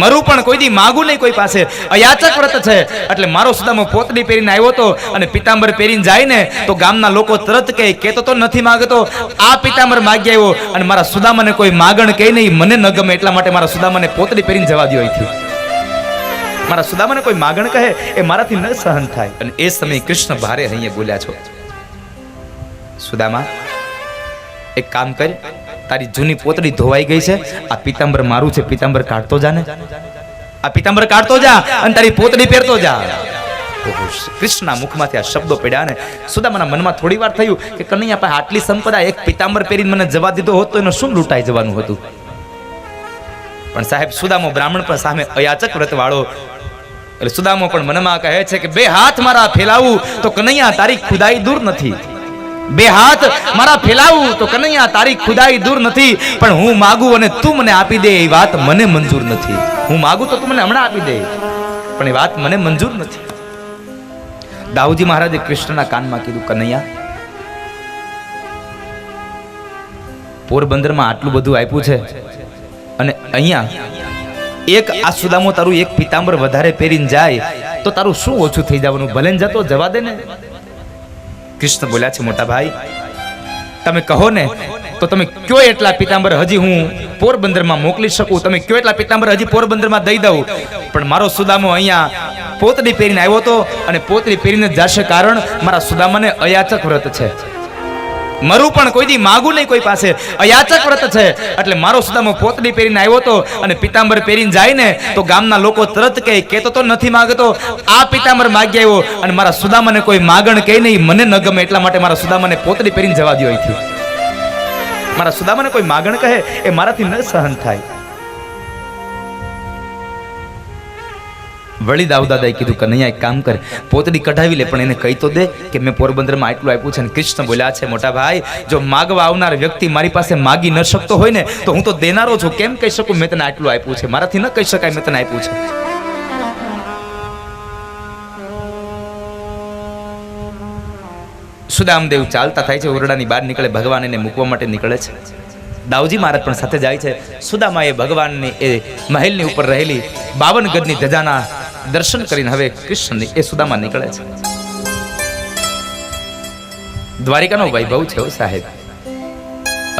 મરું પણ કોઈ દી માગું નહીં કોઈ પાસે. અયાચક વ્રત છે. એટલે મારો સુદામો પોતડી પહેરીને આવ્યો હતો અને પિતાંબર પહેરીને જાય ને તો ગામના લોકો તરત કહે, કેતો તો નથી માગતો. આ પિતાંબર માગી આવ્યો અને મારા સુદામાને કોઈ માગણ કહે નહીં. મને ન ગમે એટલા માટે મારા સુદામાને પોતડી પહેરીને જવા દો અહીંથી. મારા સુદામાને કોઈ માગણ કહે એ મારાથી ન સહન થાય. અને એ સમયે કૃષ્ણ ભારે અહીંયા બોલ્યા છો. સુદામા, એક કામ કર. તારી જૂની પોતડી ધોવાઈ ગઈ છે? આ પિતાંબર મારું છે, પિતાંબર કાઢતો જા ને. આ પિતાંબર કાઢતો જા અને તારી પોતડી પહેરતો જા. કૃષ્ણના મુખમાંથી આ શબ્દો પડ્યા ને. સુદામાના મનમાં થોડી વાર થયું કે કનૈયા પાસે આટલી સંપદા એક પિતાંબર પહેરીને મને જવા દીધો હોત તો એનો શું લૂંટાઈ જવાનું હતું? પણ સાહેબ, સુદામો બ્રાહ્મણ પણ સામે અયાચક વ્રત વાળો એટલે સુદામો પણ મનમાં કહે છે કે, બે હાથ મારા ફેલાવું તો કનૈયા તારી ખુદાઈ દૂર નથી. બે હાથ મારા ફેલાવું તો કનૈયા, તારી ખુદાઈ દૂર નથી. પણ હું માગું અને તું મને આપી દે એ વાત મને મંજૂર નથી. હું માગું તો તું મને હમણાં આપી દે. પણ એ વાત મને મંજૂર નથી. દાઉજી મહારાજે કૃષ્ણના કાનમાં કીધું, કનૈયા, પોરબંદરમાં આટલું બધું આપ્યું છે અને અહીંયા એક આ સુદામો તારું એક પિતાંબર વધારે પહેરીને જાય તો તારું શું ઓછું થઈ જવાનું? ભલે જતો જવા દે ને. કૃષ્ણ બોલ્યા છે, મોટા ભાઈ. તમે કહો ને, તો તમે કયો એટલા પિતાંબર હજી હું પોરબંદરમાં મોકલી શકું? તમે કયો એટલા પિતાંબર હજી પોરબંદરમાં દઈ દઉં? પણ મારો સુદામો અહીંયા પોતડી પહેરીને આવ્યો તો અને પોતડી પહેરીને જશે કારણ મારા સુદામાને અયાચક વ્રત છે. મરું પણ કોઈ દી માગું નહીં કોઈ પાસે. અયાચક વ્રત છે. એટલે મારો સુદામો પોતડી પહેરીને આવ્યો તો અને પિતાંબર પહેરીને જાય ને તો ગામના લોકો તરત કહે કેતો તો નથી માગતો. આ પિતાંબર માગી આવ્યો અને મારા સુદામાને કોઈ માગણ કહે નહીં. મને ન ગમે એટલા માટે મારા સુદામાને પોતડી પહેરીને જવા દો અહીંથી. મારા સુદામાને કોઈ માગણ કહે એ મારાથી ન સહન થાય. વળી દાઉ દાદાએ કીધું નહીં, એક કામ કરે. પોતડી કઢાવી લે, પણ એને કહી તો દે કે મેં પોરબંદરમાં આટલું આપ્યું છે અને કૃષ્ણ બોલ્યા છે, મોટા ભાઈ, જો માગવા આવનાર વ્યક્તિ મારી પાસે માગી ન શકતો હોય ને, તો હું તો દેનારો છું. કેમ કહી શકું? મેં તને આટલું આપ્યું છે. મારાથી ન કહી શકાય મેં તને આપ્યું છે. સુદામદેવ ચાલતા થાય છે, ઓરડાની બહાર નીકળે, ભગવાન એને મૂકવા માટે નીકળે છે. દાઉજી મહારાજ પણ સાથે જાય છે. સુદામા એ ભગવાનની એ મહેલની ઉપર રહેલી બાવન ગજની ધજાના દર્શન કરીને હવે કૃષ્ણની એ સુદામાં નીકળે છે. દ્વારિકાનો વૈભવ છે સાહેબ.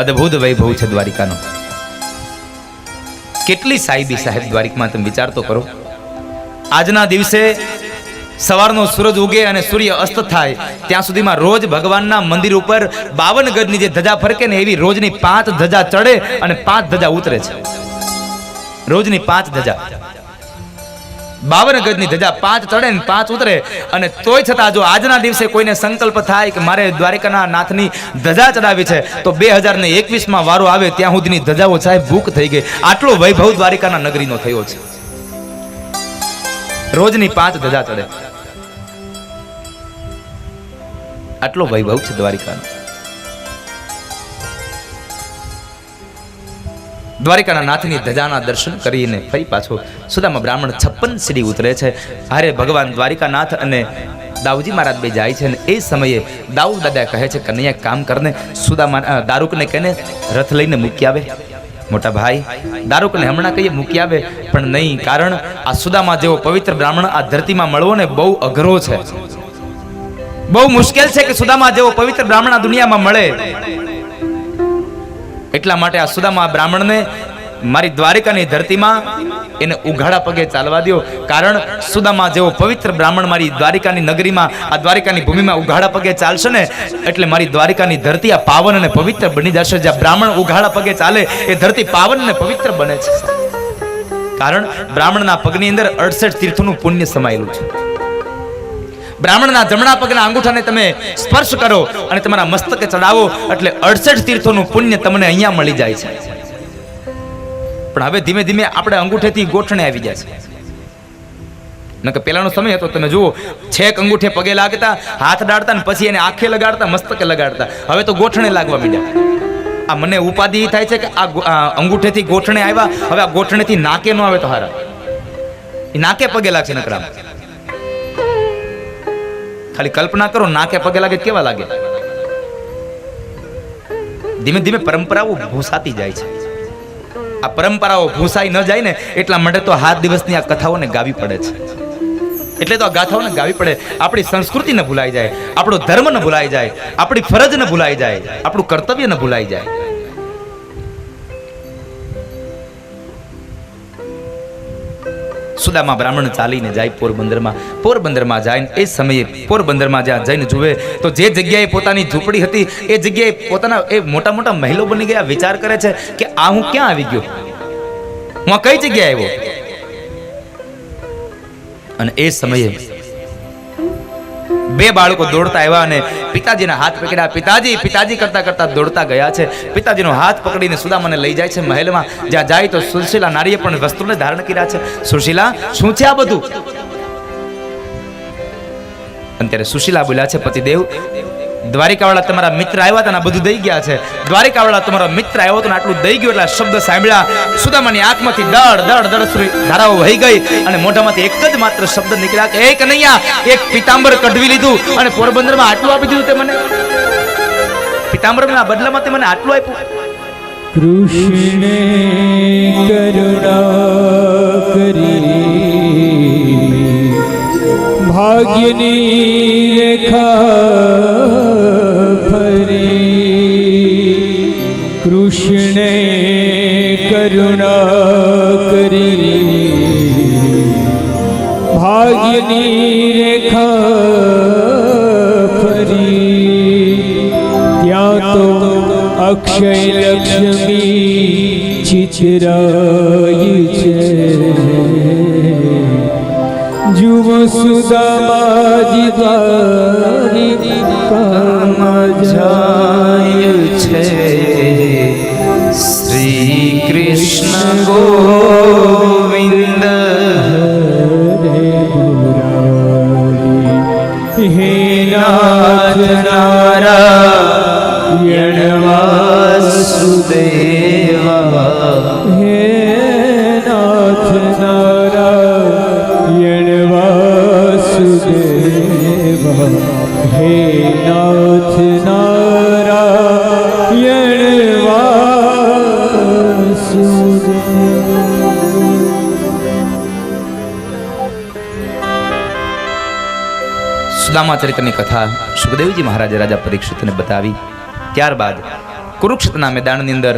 અદ્ભુત વૈભવ છે દ્વારિકાનો. કેટલી સાહેબી સાહેબ દ્વારિકમાં તમે વિચાર તો કરો. આજના દિવસે સવારનો સૂરજ ઉગે અને સૂર્ય અસ્ત થાય, ત્યાં સુધીમાં રોજ ભગવાનના મંદિર ઉપર બાવન ગજની જે ધજા ફરકે ને એવી રોજની પાંચ ધજા ચડે અને પાંચ ધજા ઉતરે છે. રોજની પાંચ ધજા. બાવન ગજની ધજા પાંચ ચડે ને પાંચ ઉતરે. અને તોય છતાં જો આજના દિવસે કોઈને સંકલ્પ થાય કે મારે દ્વારિકાના નાથની ધજા ચડાવી છે, તો બે હજાર ને એકવીસમાં વારો આવે ત્યાં સુધીની ધજાઓ સાહેબ ભૂખ થઈ ગઈ. આટલો વૈભવ દ્વારિકાના નગરીનો થયો છે. રોજની પાંચ ધજા ચડે. આટલો વૈભવ છે દ્વારિકાનો. દ્વારિકાના નાથની ધજાના દર્શન કરીને ફરી પાછો સુદામા બ્રાહ્મણ છપ્પન સીડી ઉતરે છે. હારે ભગવાન દ્વારિકાનાથ અને દાઉજી મહારાજ બે જાય છે અને એ સમયે દાઉ દાદા કહે છે, કનૈયા કામ કરને. સુદામા દારૂકને કહેને રથ લઈને મૂકી આવે. મોટા ભાઈ, દારૂકને હમણાં કહીએ મૂકી આવે, પણ નહીં, કારણ આ સુદામા જેવો પવિત્ર બ્રાહ્મણ આ ધરતીમાં મળવો ને બહુ અઘરો છે. બહુ મુશ્કેલ છે કે સુદામા જેવો પવિત્ર બ્રાહ્મણ આ દુનિયામાં મળે. એટલા માટે આ સુદામા બ્રાહ્મણને મારી દ્વારિકાની ધરતીમાં એને ઉઘાડા પગે ચાલવા દો કારણ સુદામા જેવો પવિત્ર બ્રાહ્મણ મારી દ્વારિકાની નગરીમાં, આ દ્વારિકાની ભૂમિમાં ઉઘાડા પગે ચાલશે ને, એટલે મારી દ્વારિકાની ધરતી આ પાવન અને પવિત્ર બની જશે. જ્યાં બ્રાહ્મણ ઉઘાડા પગે ચાલે, એ ધરતી પાવન અને પવિત્ર બને છે. કારણ બ્રાહ્મણના પગની અંદર અડસઠ તીર્થનું પુણ્ય સમાયેલું છે. બ્રાહ્મણના જમણા પગના અંગૂઠાને તમે સ્પર્શ કરો અને તમારા મસ્તકે ચડાવો એટલે અડસઠ તીર્થોનું પુણ્ય તમને અહીંયા મળી જાય છે. પણ હવે ધીમે ધીમે આપણે અંગૂઠેથી ગોઠણે આવી જાય છે. નકે પહેલાનો સમય હતો, તમે જુઓ, છેક અંગૂઠે પગે લાગતા, હાથ ડાળતા ને પછી એને આંખે લગાડતા, મસ્તકે લગાડતા. હવે તો ગોઠણે લાગવા માંડ્યા. આ મને ઉપાધિ થાય છે કે આ અંગૂઠેથી ગોઠણે આવ્યા, હવે આ ગોઠણેથી નાકે ન આવે તો હારા. એ નાકે પગે લાગશે નકરામ. ખાલી કલ્પના કરો, નાકે પગે લાગે, કેવા લાગે? ધીમે ધીમે પરંપરાઓ ભૂસાતી જાય છે. આ પરંપરાઓ ભૂસાઈ ન જાય ને, એટલા માટે તો હાથ દિવસની આ કથાઓને ગાવી પડે છે. એટલે તો આ ગાથાઓને ગાવી પડે. આપણી સંસ્કૃતિને ભૂલાઈ જાય, આપણો ધર્મને ભૂલાઈ જાય, આપણી ફરજને ભૂલાઈ જાય, આપણું કર્તવ્યને ભૂલાઈ જાય. સુદામા બ્રાહ્મણ ચાલીને જાય પોરબંદરમાં. પોરબંદરમાં જાય એ સમયે પોરબંદરમાં જ્યાં જઈને જુએ, તો જે જગ્યાએ પોતાની ઝૂંપડી હતી, એ જગ્યાએ પોતાના એ મોટા મોટા મહેલો બની ગયા. વિચાર કરે છે કે આ હું ક્યાં આવી ગયો? હું કઈ જગ્યાએ આવ્યો? અને એ સમયે બે બાળકો દોડતા આવ્યા અને પિતાજીના હાથ પકડ્યા. પિતાજી પિતાજી કરતા કરતા દોડતા ગયા છે. પિતાજીનો હાથ પકડીને સુદામાને લઈ જાય છે મહેલમાં. જ્યાં જાય તો સુશીલા નારીએ પણ વસ્ત્રોને ધારણ કર્યા છે. સુશીલા શું છે આ બધું? અને ત્યારે સુશીલા બોલ્યા છે, પતિદેવ દ્વારિકાવાળા તમારા મિત્ર આવ્યા હતા બધું દઈ ગયા છે. દ્વારિકાવાળા તમારો મિત્ર આવ્યો હતો આટલું દઈ ગયું એટલે શબ્દ સાંભળ્યા. સુદામાની આંખમાંથી દળ દળ દળ સુધી ધારાઓ વહી ગઈ અને મોઢામાંથી એક જ માત્ર શબ્દ નીકળ્યા કે એક કનૈયા, એક પિતાંબર કઢવી લીધું અને પોરબંદરમાં આટલું આપી દીધું તે મને? પિતાંબરના બદલામાં તે મને આટલું આપ્યું? કૃષ્ણ કરુણા કરી. ભાગ્યની કૃષ્ણે કરુણા કરી. ભાગ્યની રેખા ફરી. ત્યાં તો અક્ષય લક્ષ્મી ચિચરાય છે. જુવ સુદામાજી દ્વારી કામ જાય છે. કૃષ્ણ ગોવિંદ. હે નાથ નારાયણ વાસુદેવા. કથા સુખદેવજી મહારાજે રાજા પરીક્ષિતને બતાવી. ત્યારબાદ કુરુક્ષેત્રના મેદાનની અંદર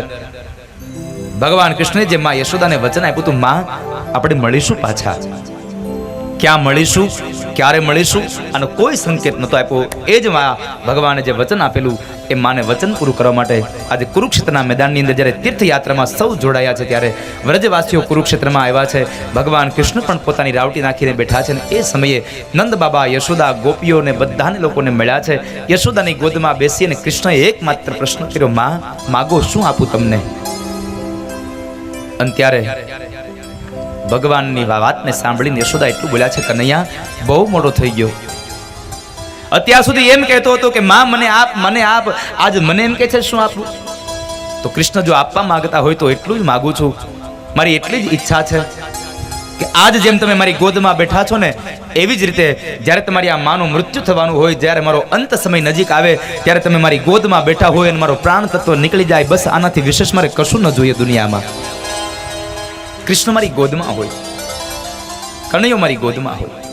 ભગવાન કૃષ્ણે જે માં યશોદાને વચન આપ્યું હતું, માં, આપણે મળીશું પાછા. ક્યાં મળીશું, ક્યારે મળીશું અને કોઈ સંકેત નહોતો આપ્યો. એ જ માં ભગવાને જે વચન આપેલું એ માને વચન પૂરું કરવા માટે આજે કુરુક્ષેત્રના મેદાનની અંદર જ્યારે તીર્થયાત્રામાં સૌ જોડાયા છે, ત્યારે વ્રજવાસીઓ કુરુક્ષેત્રમાં આવ્યા છે. ભગવાન કૃષ્ણ પણ પોતાની રાવટી નાખીને બેઠા છે અને એ સમયે નંદ બાબા યશોદા ગોપીઓને બધાને લોકોને મળ્યા છે. યશોદાની ગોદમાં બેસી અને કૃષ્ણએ એકમાત્ર પ્રશ્ન કર્યો, માં, માગો શું આપું તમને? અને ત્યારે ભગવાનની વાતને સાંભળીને યશોદા એટલું બોલ્યા છે, કનૈયા, બહુ મોટો થઈ ગયો. અત્યાર સુધી એમ કહેતો હતો કે માં, મને આપ મને આપ, આજ મને એમ કહે છે શું આપું તો કૃષ્ણ જો આપવા માંગતા હોય તો એટલું જ માગું છું. મારી એટલી જ ઈચ્છા છે કે આજ જેમ તમે મારી ગોદમાં બેઠા છો ને, એવી જ રીતે જ્યારે તમારી આ માનું મૃત્યુ થવાનું હોય, જ્યારે મારો અંત સમય નજીક આવે, ત્યારે તમે મારી ગોદમાં બેઠા હોય અને મારો પ્રાણ તત્વ નીકળી જાય, બસ આનાથી વિશેષ મારે કશું ન જોઈએ દુનિયામાં. કૃષ્ણ મારી ગોદમાં હોય. કનૈયો મારી ગોદમાં હોય.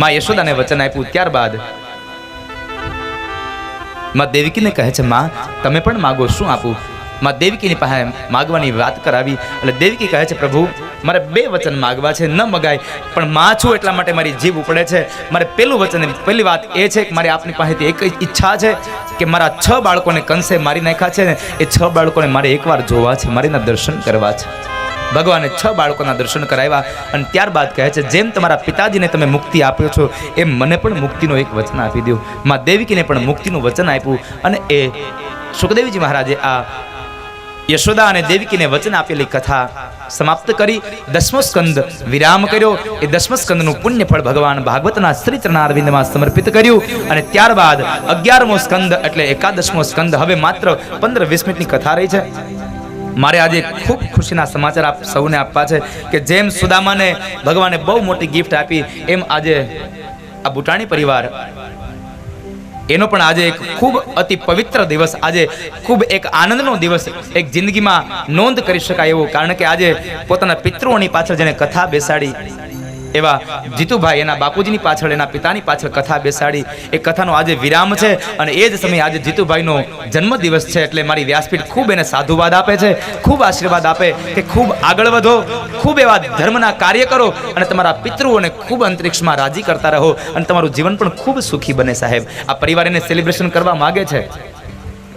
માં યશોદાને વચન આપ્યું ત્યારબાદમાં દેવકીને કહે છે, માં, તમે પણ માગો, શું આપું? માં દેવકીની પાસે માગવાની વાત કરાવી એટલે દેવકી કહે છે, પ્રભુ, મારે બે વચન માગવા છે, ન મગાય, પણ માં છું એટલા માટે મારી જીભ ઉપડે છે. મારે પેલું વચન, પહેલી વાત એ છે કે મારે આપની પાસેથી એક ઈચ્છા છે કે મારા છ બાળકોને કંસે મારી નાખ્યા છે ને એ છ બાળકોને મારે એકવાર જોવા છે મારીના દર્શન કરવા છે. ભગવાને છ બાળકોના દર્શન કરાવ્યા અને ત્યારબાદ કહે છે, જેમ તમારા પિતાજીને તમે મુક્તિ આપ્યો છો, એમ મને પણ મુક્તિનો એક વચન આપી દો માં દેવિકીને પણ મુક્તિનું વચન આપ્યું અને એ સુખદેવજી મહારાજે આ યશોદા અને દેવકીને વચન આપેલી કથા સમાપ્ત કરી. દસમો સ્કંદ વિરામ કર્યો. એ દસમો સ્કંદનું પુણ્ય ફળ ભગવાન ભાગવતના શ્રી ચરણારવિંદમાં સમર્પિત કર્યું અને ત્યારબાદ અગિયારમો સ્કંદ એટલે એકાદશમો સ્કંદ, હવે માત્ર પંદર વીસ મિનિટની કથા રહી છે. મારે આજે ખૂબ ખુશીના સમાચાર આપ સૌને આપવા છે કે જેમ સુદામાને ભગવાને બહુ મોટી ગિફ્ટ આપી, એમ આજે આ બુટાણી પરિવાર, એનો પણ આજે એક ખૂબ અતિ પવિત્ર દિવસ, આજે ખૂબ એક આનંદનો દિવસ એક જિંદગીમાં નોંધ કરી શકાય એવો, કારણ કે આજે પોતાના પિતૃઓની પાછળ જેને કથા બેસાડી. એવા જીતુભાઈ એના બાપુજીની પાછળ, એના પિતાની પાછળ કથા બેસાડી. એ કથાનો આજે વિરામ છે અને એ જ સમયે આજે જીતુભાઈનો જન્મદિવસ છે એટલે મારી વ્યાસપીઠ ખૂબ એને સાધુવાદ આપે છે, ખૂબ આશીર્વાદ આપે કે ખૂબ આગળ વધો, ખૂબ એવા ધર્મના કાર્ય કરો અને તમારા પિતૃઓને ખૂબ અંતરિક્ષમાં રાજી કરતા રહો અને તમારું જીવન પણ ખૂબ સુખી બને સાહેબ. આ પરિવાર એને સેલિબ્રેશન કરવા માગે છે.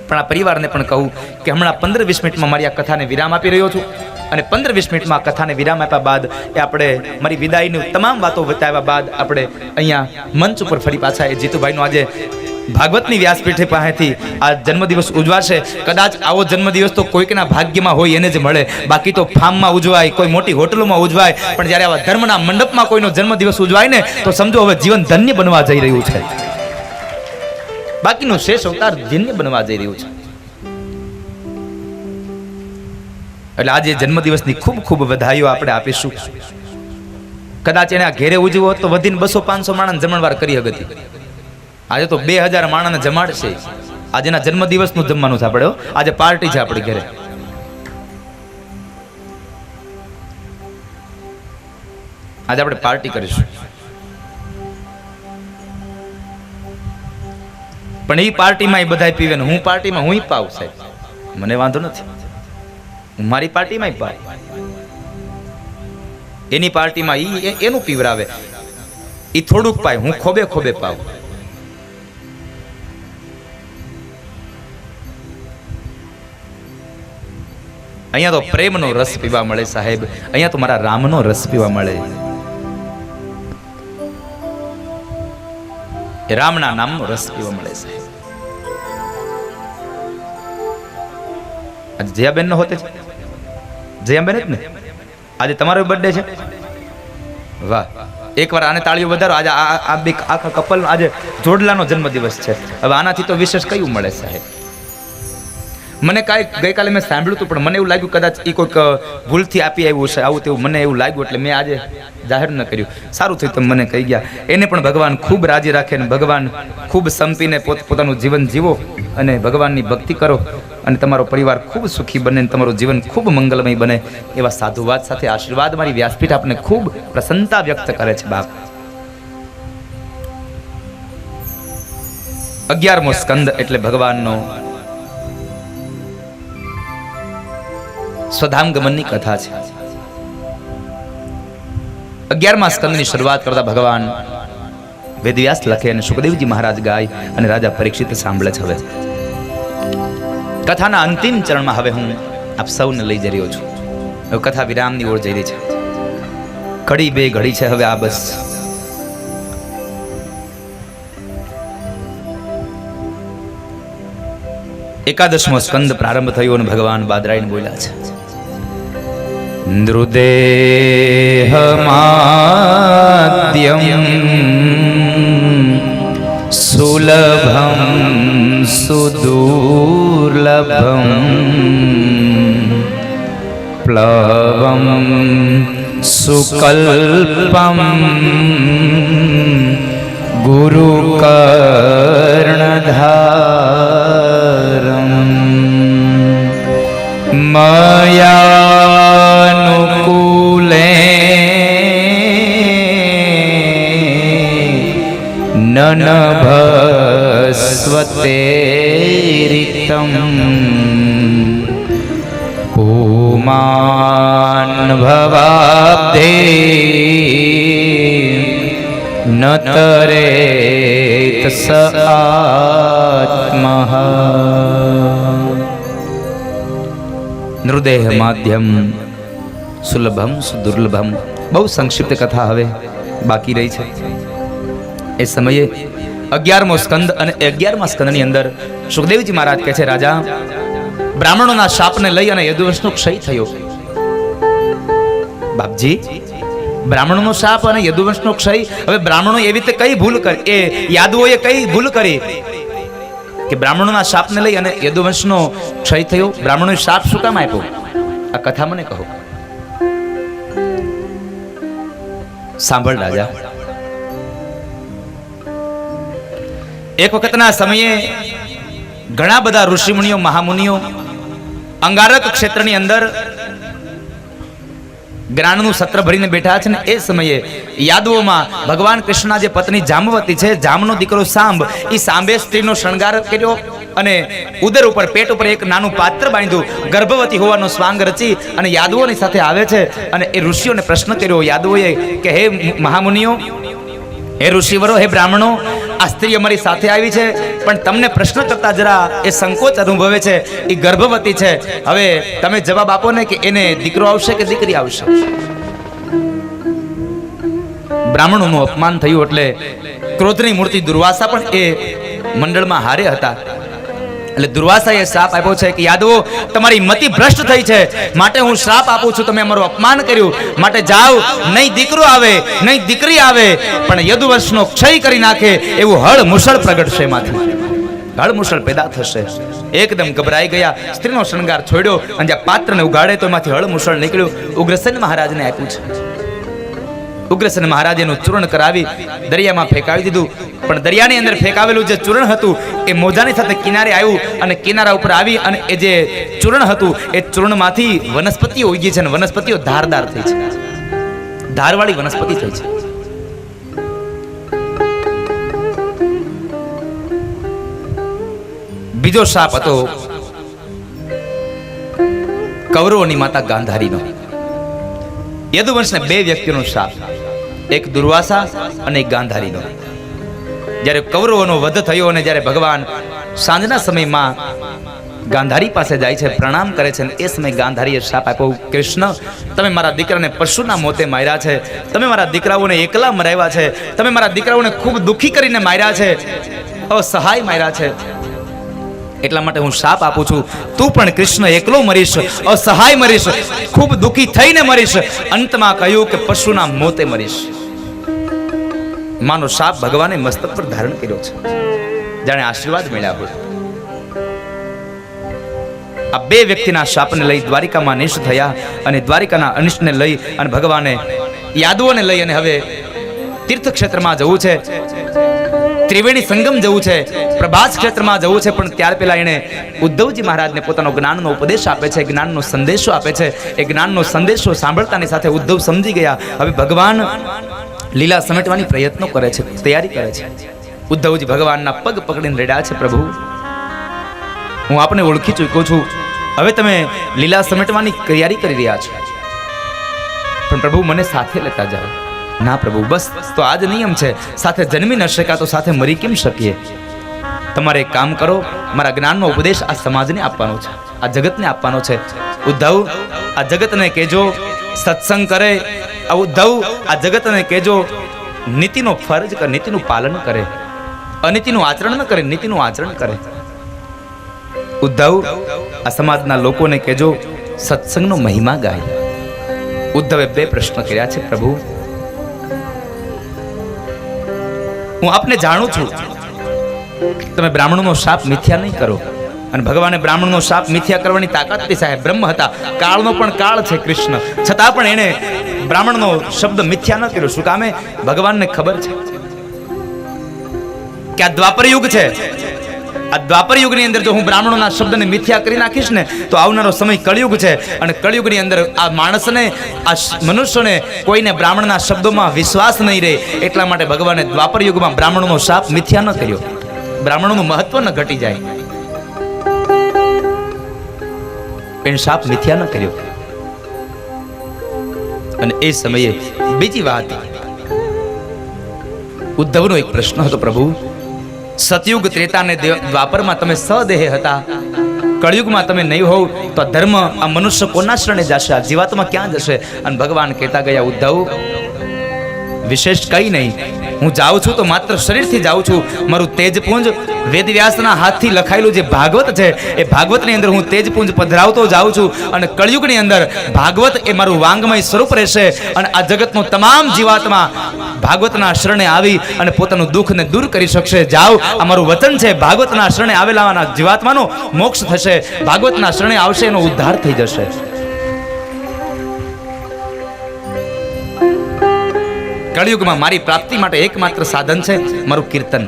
પણ આ પરિવારને પણ કહું કે હમણાં પંદર વીસ મિનિટમાં મારી આ કથાને વિરામ આપી રહ્યો છું. અને પંદર વીસ મિનિટમાં કથાને વિરામ આપ્યા બાદ એ આપણે મારી વિદાયની તમામ વાતો બતાવ્યા બાદ આપણે અહીંયા મંચ ઉપર ફરી પાછા એ જીતુભાઈનો આજે ભાગવતની વ્યાસપીઠે પાસેથી આ જન્મદિવસ ઉજવાશે. કદાચ આવો જન્મદિવસ તો કોઈકના ભાગ્યમાં હોય એને જ મળે. બાકી તો ફાર્મમાં ઉજવાય, કોઈ મોટી હોટલોમાં ઉજવાય. પણ જ્યારે આવા ધર્મના મંડપમાં કોઈનો જન્મદિવસ ઉજવાય ને, તો સમજો હવે જીવન ધન્ય બનવા જઈ રહ્યું છે. બાકીનું શેષ અવતાર ધન્ય બનવા જઈ રહ્યું છે. એટલે આજે જન્મદિવસની ખૂબ ખૂબ વધાઈઓ આપણે આપીશું. કદાચ એને ઘેરે ઉજવો તો વધીને બસો પાંચસો માણસ જમણવાર કરી હતી આજે તો બે હજાર માણસને જમાડશે. આજેના જન્મદિવસનું જમવાનું છે આપણે આજે પાર્ટી છે આપણી ઘરે. આજે આપણે પાર્ટી કરીશું. પણ એ પાર્ટીમાં એ બધા પીવે ને હું પાર્ટીમાં હું પાવ સાહેબ. મને વાંધો નથી. હું મારી પાર્ટીમાં પાવ એની પાર્ટીમાં એ- એનું પીવરાવે એ થોડુંક પાય, હું ખોબે ખોબે પાવ અહીંયા તો પ્રેમનો રસ પીવા મળે સાહેબ. અહીંયા તો મારા રામનો રસ પીવા મળે. એ રામના નામનો રસ પીવા મળે છે. આજે જયાબેન નો હોતે છે? જયાબેન જ ને? આજે તમારો બર્થડે છે? વાહ. એકવાર આને તાળીઓ વધારો. આજે આ બે આખા કપલ આજે જોડલાનો જન્મદિવસ છે. હવે આનાથી તો વિશેષ કયું મળે સાહેબ? મને કાંઈ ગઈકાલે મેં સાંભળ્યું હતું, પણ મને એવું લાગ્યું કદાચ એ કોઈક ભૂલથી આપી આવ્યું છે આવું તેવું મને એવું લાગ્યું, એટલે મેં આજે જાહેર ન કર્યું. સારું થયું તમે મને કહી ગયા. એને પણ ભગવાન ખૂબ રાજી રાખે અને ભગવાન ખૂબ સંપીને પોત, પોતાનું જીવન જીવો અને ભગવાનની ભક્તિ કરો અને તમારો પરિવાર ખૂબ સુખી બને અને તમારું જીવન ખૂબ મંગલમય બને એવા સાધુવાદ સાથે આશીર્વાદ મારી વ્યાસપીઠ આપને ખૂબ પ્રસન્નતા વ્યક્ત કરે છે, બાપ. અગિયારમો સ્કંદ એટલે ભગવાનનો સ્વધામ ગમનની કથા છે. અગિયારમા સ્કંદની શરૂઆત કરતા ભગવાન વેદવ્યાસ લખે અને સુખદેવજી મહારાજ ગાય અને રાજા પરીક્ષિત સાંભળે છે હવે. કથાના અંતિમ ચરણમાં હવે હું આપ સૌને લઈ જઈ રહ્યો છું. હવે કથા વિરામની ઓર જઈ રહી છે. ઘડી બે ઘડી છે હવે આ બસ. એકાદશમો સ્કંદ પ્રારંભ થયો અને ભગવાન બાદરાયણ બોલ્યા છે. નૃદેહમાદ્યમ સુલભમ સુદુર્લભમ પ્લવમ સુકલ્પમ ગુરુકર્ણધારમ તરેત નૃદેહ માધ્યમ સુલભમ સુદુર્લભમ બહુ સંક્ષિપ્ત કથા હવે બાકી રહી છે એ સમયે અગિયારમો સ્કંદ અને અગિયારમા સ્કંદની અંદર સુખદેવજી મહારાજ કહે છે, રાજા, બ્રાહ્મણોના શાપને લઈ અને યદુવંશનો ક્ષય થયો. બાપજી બ્રાહ્મણોનો શાપ અને યદુવંશનો ક્ષય. હવે બ્રાહ્મણો એવી રીતે કઈ ભૂલ કરી? એ યાદવોએ કઈ ભૂલ કરી? કે બ્રાહ્મણોના શાપને લઈ અને યદુવંશનો ક્ષય થયો? બ્રાહ્મણોએ શાપ શું કામ આપ્યો? આ કથા મને કહો. સાંભળ રાજા. એક વખતના સમયે ઘણા બધા ઋષિમુનિઓ, મહામુનિઓ અંગારક ક્ષેત્રની અંદર જ્ઞાનનું સત્ર ભરીને બેઠા છે ને એ સમયે યાદવોમાં ભગવાન કૃષ્ણના જે પત્ની જામવતી છે, જામનો દીકરો સાંભ એ સાંભે સ્ત્રીનો શણગાર કર્યો અને ઉદર ઉપર, પેટ ઉપર એક નાનું પાત્ર બાંધ્યું, ગર્ભવતી હોવાનો સ્વાંગ રચી અને યાદવોની સાથે આવે છે અને એ ઋષિઓને પ્રશ્ન કર્યો, યાદવોએ કે, હે મહામુનિઓ હે ઋષિવરો, હે બ્રાહ્મણો, આ સ્ત્રી અમારી સાથે આવી છે, પણ તમને પ્રશ્ન કરતા જરા એ સંકોચ અનુભવે છે, એ ગર્ભવતી છે. હવે તમે જવાબ આપો ને કે એને દીકરો આવશે કે દીકરી આવશે? બ્રાહ્મણોનું અપમાન થયું એટલે ક્રોધની મૂર્તિ દુર્વાસા પણ એ મંડળમાં હારે હતા. એટલે દુર્વાસાએ શ્રાપ આપ્યો છે કે, યાદવો, તમારી મતિ ભ્રષ્ટ થઈ છે. માટે હું શ્રાપ આપું છું. તમે અમારું અપમાન કર્યું. માટે જાઓ, નહીં દીકરો આવે, નહીં દીકરી આવે, પણ યદુવંશનો ક્ષય કરી નાખે એવું હળ મુસળ પ્રગટશે એમાંથી. હળ મુસળ પેદા થશે. એકદમ ગભરાઈ ગયા. સ્ત્રીનો શણગાર છોડ્યો. અને જ્યાં પાત્રને ઉગાડે તો એમાંથી હળ મુસળ નીકળ્યું. ઉગ્રસેન મહારાજને આપ્યું છે. ઉગ્રસેન મહારાજે એનું ચૂર્ણ કરાવી દરિયામાં ફેંકાવી દીધું. પણ દરિયાની અંદર ફેંકાવેલું જે ચૂર્ણ હતું, એ મોજાની સાથે કિનારે આવ્યું અને કિનારા ઉપર આવી અને એ જે ચૂર્ણ હતું, એ ચૂર્ણમાંથી વનસ્પતિઓ ઉગી છે અને વનસ્પતિઓ ધારદાર થઈ છે. ધારવાળી વનસ્પતિ થઈ છે. બીજો સાપ હતો કૌરવોની માતા ગાંધારીનો. યદુવંશને બે વ્યક્તિનો શાપ એક દુર્વાસા અને એક ગાંધારીનો. જ્યારે કૌરવોનો વધ થયો અને જ્યારે ભગવાન સાંજના સમયમાં ગાંધારી પાસે જાય છે, પ્રણામ કરે છે એ સમયે ગાંધારીએ શાપ આપ્યો, કૃષ્ણ, તમે મારા દીકરાને પશુના મોતે માર્યા છે. તમે મારા દીકરાઓને એકલા મરાવ્યા છે. તમે મારા દીકરાઓને ખૂબ દુઃખી કરીને માર્યા છે. અસહાય માર્યા છે. એટલા માટે હું શાપ આપું છું. તું પણ કૃષ્ણ એકલો મરીશ, અસહાય મરીશ, ખૂબ દુઃખી થઈને મરીશ. અંતમાં કહ્યું કે પશુના મોતે મરીશ. માનો શાપ ભગવાને મસ્તક પર ધારણ કર્યો છે. જાણે આશીર્વાદ મળ્યા હોય. આ બે વ્યક્તિના શાપને લઈ દ્વારિકામાં નિષ્ઠ થયા અને દ્વારિકાના અનિષ્ટને લઈ અને ભગવાને યાદવોને લઈ અને હવે તીર્થક્ષેત્રમાં જવું છે. ત્રિવેણી સંગમ જવું છે, પ્રભાસ ક્ષેત્રમાં જવું છે, પણ ત્યાર પહેલાં એણે ઉદ્ધવજી મહારાજને પોતાનો જ્ઞાનનો ઉપદેશ આપે છે, જ્ઞાનનો સંદેશો આપે છે, એ જ્ઞાનનો સંદેશો સાંભળતાની સાથે ઉદ્ધવ સમજી ગયા. હવે ભગવાન લીલા સમેટવાની પ્રયત્નો કરે છે, તૈયારી કરે છે. ઉદ્ધવજી ભગવાનના પગ પકડીને રેડ્યા છે, પ્રભુ. હું આપને ઓળખી ચૂક્યો છું. હવે તમે લીલા સમેટવાની તૈયારી કરી રહ્યા છો. પણ પ્રભુ, મને સાથે લેતા જાઓ. ના પ્રભુ, બસ, તો આ જ નિયમ છે. સાથે જન્મી ન શકા તો સાથે મરી કેમ શકીએ? તમારે એક કામ કરો, મારા જ્ઞાનનો ઉપદેશ આ સમાજને આપવાનો છે, આ જગતને આપવાનો છે. ઉદ્ધવ, આ જગતને કહેજો, સત્સંગ કરે. આ ઉદ્ધવ, આ જગતને કહેજો, નીતિનો ફરજ કરે, નીતિનું પાલન કરે. અનીતિનું આચરણ ન કરે, નીતિનું આચરણ કરે. ઉદ્ધવ, આ સમાજના લોકોને કહેજો, સત્સંગનો મહિમા ગાય. ઉદ્ધવે બે પ્રશ્ન કર્યા છે, પ્રભુ. હું આપને જાણું છું. તમે બ્રાહ્મણનો શાપ મિથ્યા નહીં કરો. અને ભગવાને બ્રાહ્મણનો શાપ મિથ્યા કરવાની તાકાત હતી સાહેબ. બ્રહ્મ હતા. કાળનો પણ કાળ છે કૃષ્ણ. છતાં પણ એણે બ્રાહ્મણનો શબ્દ મિથ્યા ન કર્યો. શું કામે? ભગવાનને ખબર છે? કે આ દ્વાપર યુગ છે? આ દ્વાપર યુગની અંદર જો હું બ્રાહ્મણોના શબ્દને મિથ્યા કરી નાખીશ ને, તો આવનારો સમય કળિયુગ છે. અને કળિયુગની અંદર આ માણસને, આ મનુષ્યને કોઈને બ્રાહ્મણના શબ્દોમાં વિશ્વાસ નહીં રહે, એટલા માટે ભગવાને દ્વાપર યુગમાં બ્રાહ્મણોનો શાપ મિથ્યા ન કર્યો. બ્રાહ્મણોનું મહત્વ ન ઘટી જાય. એને શાપ મિથ્યા ન કર્યો. અને એ સમયે બીજી વાત. ઉદ્ધવનો એક પ્રશ્ન હતો પ્રભુ સતયુગ ત્રેતા ને દેવ- દ્વાપરમાં તમે સદેહ હતા. કળિયુગમાં તમે નહીં હોવ તો ધર્મ આ મનુષ્ય કોના શરણે જશે? આ જીવાતમાં ક્યાં જશે? અને ભગવાન કહેતા ગયા, ઉદ્ધવ, વિશેષ કઈ નહીં. હું જાઉં છું તો માત્ર શરીરથી જાઉં છું. મારું તેજપુંજ વેદવ્યાસના હાથથી લખાયેલું જે ભાગવત છે, એ ભાગવતની અંદર હું તેજપુંજ પધરાવતો જાઉં છું. અને કળિયુગની અંદર ભાગવત એ મારું વાંગમય સ્વરૂપ રહેશે. અને આ જગતનો તમામ જીવાત્મા ભાગવતના શરણે આવી અને પોતાનું દુઃખને દૂર કરી શકશે. જાઓ આ મારું વચન છે. ભાગવતના શરણે આવેલા જીવાત્માનો મોક્ષ થશે. ભાગવતના શરણે આવશે, એનો ઉદ્ધાર થઈ જશે. કળિયુગમાં મારી પ્રાપ્તિ માટે એકમાત્ર સાધન છે મારું કીર્તન.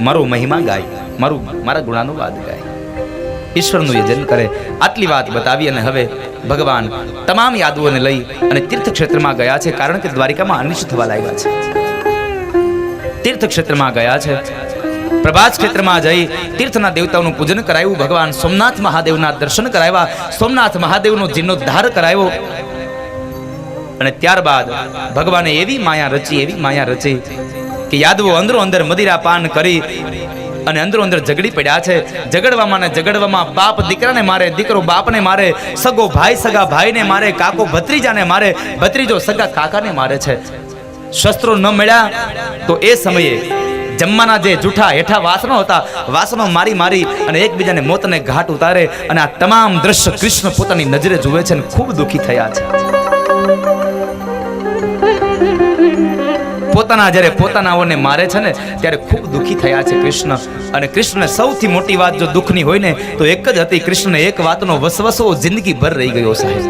મારું મહિમા ગાય. મારું, મારા ગુણાનું વાદ ગાય. ઈશ્વરનું યજન કરે. આટલી વાત બતાવી અને હવે ભગવાન તમામ યાદવોને લઈ અને તીર્થક્ષેત્રમાં ગયા છે, કારણ કે દ્વારિકામાં અનિષ્ટ થવા લાગ્યા છે. તીર્થક્ષેત્રમાં ગયા છે. પ્રભાસ ક્ષેત્રમાં જઈ તીર્થના દેવતાઓનું પૂજન કરાયું. ભગવાન સોમનાથ મહાદેવના દર્શન કરાવ્યા. સોમનાથ મહાદેવનો જીર્ણોદ્ધાર કરાવ્યો અને ત્યારબાદ ભગવાને એવી માયા રચી, એવી માયા રચી કે યાદવો અંદરો અંદર મદિરા પાન કરી અને અંદરો અંદર ઝઘડી પડ્યા છે. ઝઘડવામાં ને ઝઘડવામાં બાપ દીકરાને મારે, દીકરો બાપને મારે, સગો ભાઈ, સગા ભાઈને મારે, કાકો ભત્રીજાને મારે, ભત્રીજો, સગા કાકાને મારે છે. શસ્ત્રો ન મળ્યા તો એ સમયે જમવાના જે જૂઠા હેઠા વાસણો હતા, વાસણો મારી મારી અને એકબીજાને મોતને ઘાટ ઉતારે અને આ તમામ દ્રશ્ય કૃષ્ણ પોતાની નજરે જુએ છે અને ખૂબ દુઃખી થયા છે. પોતાના જ્યારે પોતાનાઓને મારે છે ને, ત્યારે ખૂબ દુઃખી થયા છે કૃષ્ણ. અને કૃષ્ણને સૌથી મોટી વાત જો દુઃખની હોય ને, તો એક જ હતી, કૃષ્ણને એક વાતનો વસવસો જિંદગી ભર રહી ગયો સાહેબ.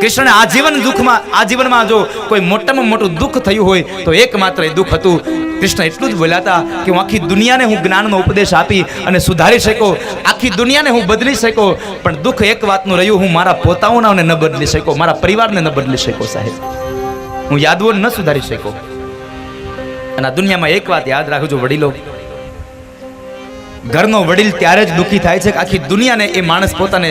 કૃષ્ણને આજીવન દુઃખમાં, આજીવનમાં જો કોઈ મોટામાં મોટું દુઃખ થયું હોય, તો એકમાત્ર એ દુઃખ હતું. કૃષ્ણ એટલું જ બોલ્યા હતા કે હું આખી દુનિયાને હું જ્ઞાનનો ઉપદેશ આપી અને સુધારી શકો આખી દુનિયાને હું બદલી શકો પણ દુઃખ એક વાતનું રહ્યું, હું મારા પોતાઓનાને ન બદલી શકો મારા પરિવારને ન બદલી શકો સાહેબ. હું યાદવો ન સુધારી શકો અને આ દુનિયામાં એક વાત યાદ રાખજો વડીલો. ઘરનો વડીલ ત્યારે જ દુઃખી થાય છે કે આખી દુનિયાને એ માણસ પોતાને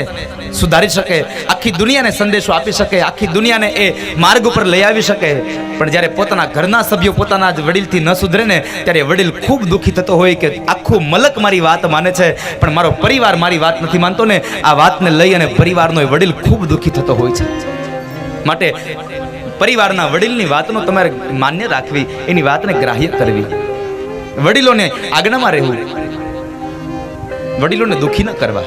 સુધારી શકે, આખી દુનિયાને સંદેશો આપી શકે, આખી દુનિયાને એ માર્ગ ઉપર લઈ આવી શકે. પણ જ્યારે પોતાના ઘરના સભ્યો પોતાના જ વડીલથી ન સુધરે ને, ત્યારે વડીલ ખૂબ દુઃખી થતો હોય કે આખું મલક મારી વાત માને છે. પણ મારો પરિવાર મારી વાત નથી માનતો ને, આ વાતને લઈ અને પરિવારનો એ વડીલ ખૂબ દુઃખી થતો હોય છે. માટે પરિવારના વડીલની વાતનો તમારે માન્ય રાખવી, એની વાતને ગ્રાહ્ય કરવી. વડીલોને આજ્ઞામાં રહેવું. વડીલોને દુઃખી ન કરવા.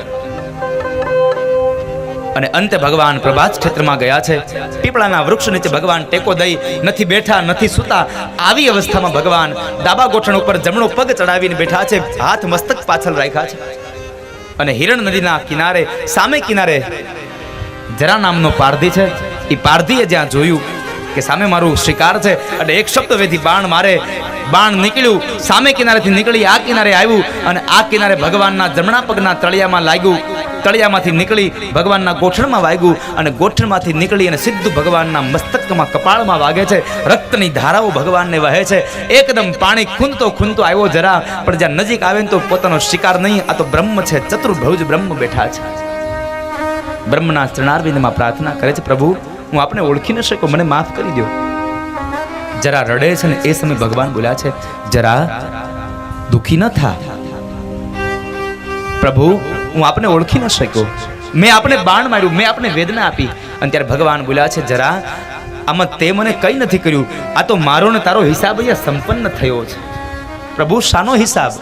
અને અંતે ભગવાન પ્રભાત ક્ષેત્રમાં ગયા છે. પીપળાના વૃક્ષ નીચે ભગવાન ટેકો દઈ નથી બેઠા, નથી સૂતા. આવી અવસ્થામાં ભગવાન ડાબા ગોઠણ ઉપર જમણો પગ ચડાવીને બેઠા છે. હાથ મસ્તક પાછળ રાખ્યા છે. અને હિરણ નદીના કિનારે, સામે કિનારે જરા નામનો પારધી છે. એ પારધીએ જ્યાં જોયું કે સામે મારું શિકાર છે. અને એક શબ્દ વેથી બાણ મારે, બાણ નીકળ્યું. સામે કિનારેથી નીકળી, આ કિનારે આવ્યું અને આ કિનારે ભગવાનના જમણા પગના તળિયામાં લાગ્યું. તળિયામાંથી નીકળી ભગવાનના ગોઠણમાં વાગ્યું અને ગોઠણમાંથી નીકળી અને સીધું ભગવાનના મસ્તકમાં કપાળમાં વાગે છે. રક્તની ધારાઓ ભગવાનને વહે છે. એકદમ પાણી ખૂંદતો ખૂંદતો આવ્યો જરા, પણ જ્યાં નજીક આવે ને તો પોતાનો શિકાર નહીં, આ તો બ્રહ્મ છે, ચતુર્ભુજ બ્રહ્મ બેઠા છે. બ્રહ્મના ચરણારવિંદમાં પ્રાર્થના કરે છે, પ્રભુ હું આપને ઓળખી ન શકું, મને માફ કરી દો જરા રડે છે ને એ સમય ભગવાન બોલ્યા છે, જરા દુખી ન થા. પ્રભુ, હું આપને ઓળખી ન શક્યો મેં આપને બાણ માર્યું, મેં આપને વેદના આપી. અને ત્યારે ભગવાન બોલ્યા છે, જરા આમાં તે મને કંઈ નથી કર્યું. આ તો મારો ને તારો હિસાબ અહીંયા સંપન્ન થયો છે. પ્રભુ, શાનો હિસાબ?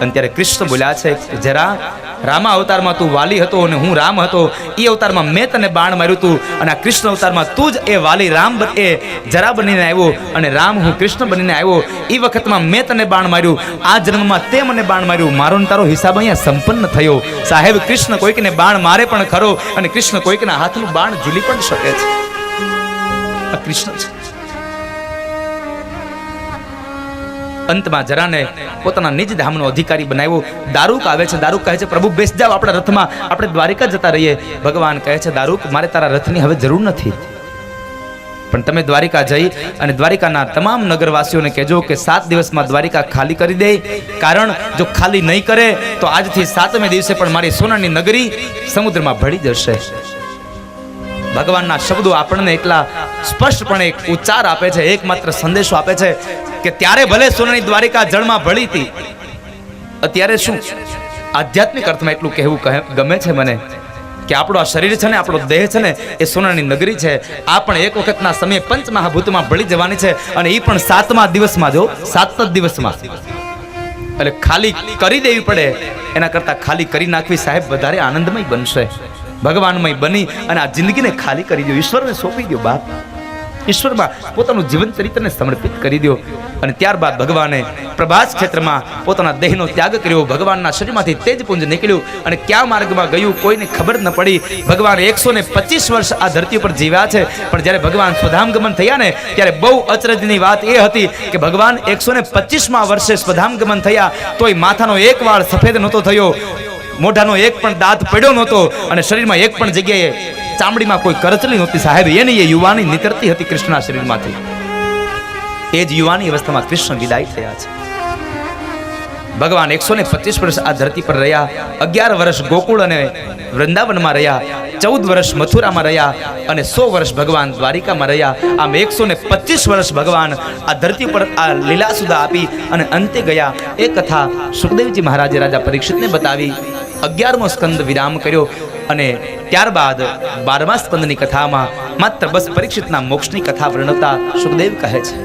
અને ત્યારે કૃષ્ણ બોલ્યા છે, જરા રામા અવતારમાં તું વાલી હતો અને હું રામ હતો. એ અવતારમાં મેં તને બાણ માર્યું હતું અને આ કૃષ્ણ અવતારમાં તું જ એ વાલી રામ એ જરા બનીને આવ્યો અને રામ હું કૃષ્ણ બનીને આવ્યો. એ વખતમાં મેં તને બાણ માર્યું. આ જન્મમાં તે મને બાણ માર્યું. મારો તારો હિસાબ અહીંયા સંપન્ન થયો. સાહેબ, કૃષ્ણ કોઈકને બાણ મારે પણ ખરો અને કૃષ્ણ કોઈકના હાથનું બાણ ઝીલી પણ શકે છે. આ કૃષ્ણ છે. અંતમાં જરાને પોતાના નિજ ધામનો અધિકારી બનાવ્યો. દારૂક આવે છે, દારૂક કહે છે, પ્રભુ, બેસ જાઓ આપણા રથમાં. આપણે દ્વારિકા જતા રહીએ. ભગવાન કહે છે, દારૂક, મારે તારા રથની હવે જરૂર નથી. પણ તમે દ્વારિકા જઈ અને દ્વારિકાના તમામ નગરવાસીઓને કહેજો કે સાત દિવસમાં દ્વારિકા ખાલી કરી દે. કારણ, જો ખાલી નહીં કરે, તો આજથી સાતમે દિવસે પણ મારી સોનાની નગરી સમુદ્રમાં ભળી જશે. ભગવાનના શબ્દો આપણને એટલા સ્પષ્ટપણે ઉચ્ચાર આપે છે, એકમાત્ર સંદેશો આપે છે. કે ત્યારે ભલે સોનાની દ્વારિકા જળમાં ભળી હતી, અત્યારે શું? આધ્યાત્મિક અર્થમાં એટલું કહેવું કહે- ગમે છે મને કે આપણો આ શરીર છે ને, આપણો દેહ છે ને, એ સોનાની નગરી છે. આ પણ એક વખતના સમયે પંચમહાભૂતમાં ભળી જવાની છે અને એ પણ સાતમા દિવસમાં જો, સાત જ દિવસમાં. એટલે ખાલી કરી દેવી પડે, એના કરતાં ખાલી કરી નાખવી સાહેબ વધારે આનંદમય બનશે. ભગવાનમય બની અને આ જિંદગીને ખાલી કરી દો, ઈશ્વરને સોંપી દો બાપ. ઈશ્વરમાં પોતાનું જીવન ચરિત્રને સમર્પિત કરી દો. અને ત્યારબાદ ભગવાને પ્રભાસ ક્ષેત્રમાં પોતાના દેહનો ત્યાગ કર્યો. ભગવાનના શરીરમાંથી તેજપુંજ નીકળ્યું અને ક્યાં માર્ગમાં ગયું કોઈને ખબર ન પડી. ભગવાન એકસો ને પચીસ વર્ષ આ ધરતી ઉપર જીવ્યા છે. પણ જ્યારે ભગવાન સ્વધામગમન થયા ને, ત્યારે બહુ અચરજની વાત એ હતી કે ભગવાન એકસો ને પચીસમાં વર્ષે સ્વધામગમન થયા, તોય માથાનો એક વાળ સફેદ નહોતો થયો. મોઢાનો એક પણ દાંત પડ્યો નહોતો અને શરીરમાં એક પણ જગ્યાએ ચામડીમાં કોઈ કરચલી નહોતી. સાહેબ, એની એ યુવાની નીકળતી હતી કૃષ્ણના શરીરમાંથી. એ જ યુવાની અવસ્થામાં કૃષ્ણ વિદાય થયા છે. ભગવાન એકસો ને પચીસ વર્ષ આ ધરતી પર રહ્યા, અગિયાર વર્ષ ગોકુળ અને વૃંદાવનમાં રહ્યા, ચૌદ વર્ષ મથુરામાં રહ્યા અને સો વર્ષ ભગવાન દ્વારિકામાં રહ્યા. આમ એકસો ને પચીસ વર્ષ ભગવાન આ ધરતી પર આ લીલા સુધા આપી અને અંતે ગયા. એ કથા સુખદેવજી મહારાજે રાજા પરીક્ષિતને બતાવી. અગિયારમો સ્કંદ વિરામ કર્યો અને ત્યારબાદ બારમા સ્કંદની કથામાં માત્ર બસ પરીક્ષિતના મોક્ષની કથા વર્ણવતા સુખદેવ કહે છે.